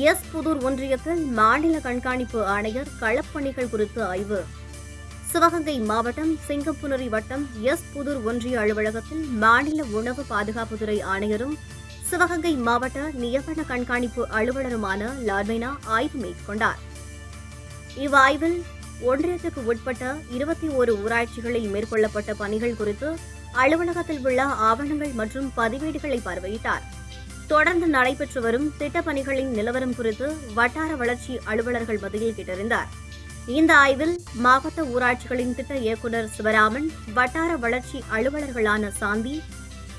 S Pudur ஒன்றியத்தில் மாநில கண்காணிப்பு ஆணையர் களப்பணிகள் குறித்து ஆய்வு. சிவகங்கை மாவட்டம் சிங்கப்புனரி வட்டம் எஸ் புதூர் ஒன்றிய அலுவலகத்தில் மாநில உணவு பாதுகாப்புத்துறை ஆணையரும் சிவகங்கை மாவட்ட நியமன கண்காணிப்பு அலுவலருமான லார்மைனா ஆய்வு மேற்கொண்டார். இவ்வாய்வில் ஒன்றியத்துக்கு உட்பட்ட இருபத்தி ஓரு ஊராட்சிகளில் மேற்கொள்ளப்பட்ட பணிகள் குறித்து அலுவலகத்தில் உள்ள ஆவணங்கள் மற்றும் பதிவேடுகளை பார்வையிட்டார். தொடர்ந்து நடைபெற்று வரும் திட்டப்பணிகளின் நிலவரம் குறித்து வட்டார வளர்ச்சி அலுவலர்கள் மத்தியில் கேட்டறிந்தார். இந்த ஆய்வில் மாவட்ட ஊராட்சிகளின் திட்ட இயக்குநர் சிவராமன் வட்டார வளர்ச்சி அலுவலர்களான சாந்தி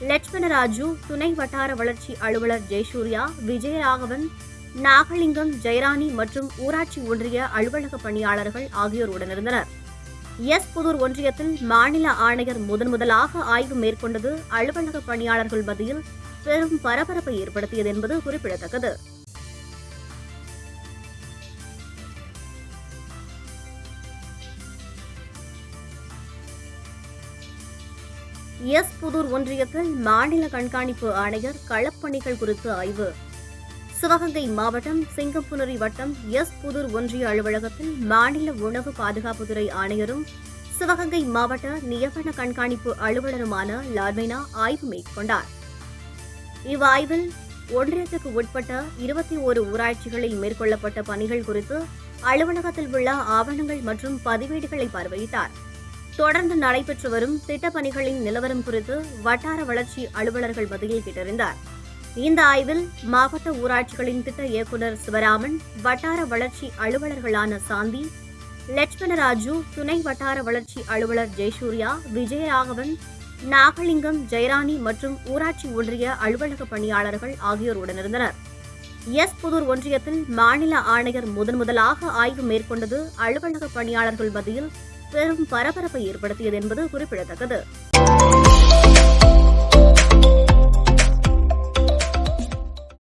லட்சுமணராஜு துணை வட்டார வளர்ச்சி அலுவலர் ஜெயசூர்யா விஜயராகவன் நாகலிங்கம் ஜெயராணி மற்றும் ஊராட்சி ஒன்றிய அலுவலக பணியாளர்கள் ஆகியோர் உடனிருந்தனர் எஸ் புதூர் ஒன்றியத்தில் மாநில ஆணையர் முதன் முதலாக ஆய்வு மேற்கொண்டது அலுவலக பணியாளர்கள் மத்தியில் பெரும் பரபரப்பை ஏற்படுத்தியது என்பது குறிப்பிடத்தக்கது. எஸ் புதூர் ஒன்றியத்தில் மாநில கண்காணிப்பு ஆணையர் களப்பணிகள் குறித்து ஆய்வு. சிவகங்கை மாவட்டம் சிங்கப்புனரி வட்டம் எஸ் புதூர் ஒன்றிய அலுவலகத்தில் மாநில உணவு பாதுகாப்புத்துறை ஆணையரும் சிவகங்கை மாவட்ட நியமன கண்காணிப்பு அலுவலருமான லார்மைனா ஆய்வு மேற்கொண்டார். இவ்வாய்வில் ஒன்றியத்துக்கு உட்பட்ட இருபத்தி ஒரு ஊராட்சிகளில் மேற்கொள்ளப்பட்ட பணிகள் குறித்து அலுவலகத்தில் உள்ள ஆவணங்கள் மற்றும் பதிவேடுகளை பார்வையிட்டார். தொடர்ந்து நடைபெற்று வரும் திட்டப்பணிகளின் நிலவரம் குறித்து வட்டார வளர்ச்சி அலுவலர்கள் மத்தியில் கேட்டறிந்தார். இந்த ஆய்வில் மாவட்ட ஊராட்சிகளின் திட்ட இயக்குநர் சிவராமன் வட்டார வளர்ச்சி அலுவலர்களான சாந்தி லட்சுமணராஜு துணை வட்டார வளர்ச்சி அலுவலர் ஜெயசூர்யா விஜயராகவன் நாகலிங்கம் ஜெயராணி மற்றும் ஊராட்சி ஒன்றிய அலுவலக பணியாளர்கள் ஆகியோர் உடனிருந்தனர் எஸ் புதூர் ஒன்றியத்தில் மாநில ஆணையர் முதன் முதலாக ஆய்வு மேற்கொண்டது அலுவலக பணியாளர்கள் மத்தியில் பெரும் பரபரப்பை ஏற்படுத்தியது என்பது குறிப்பிடத்தக்கது.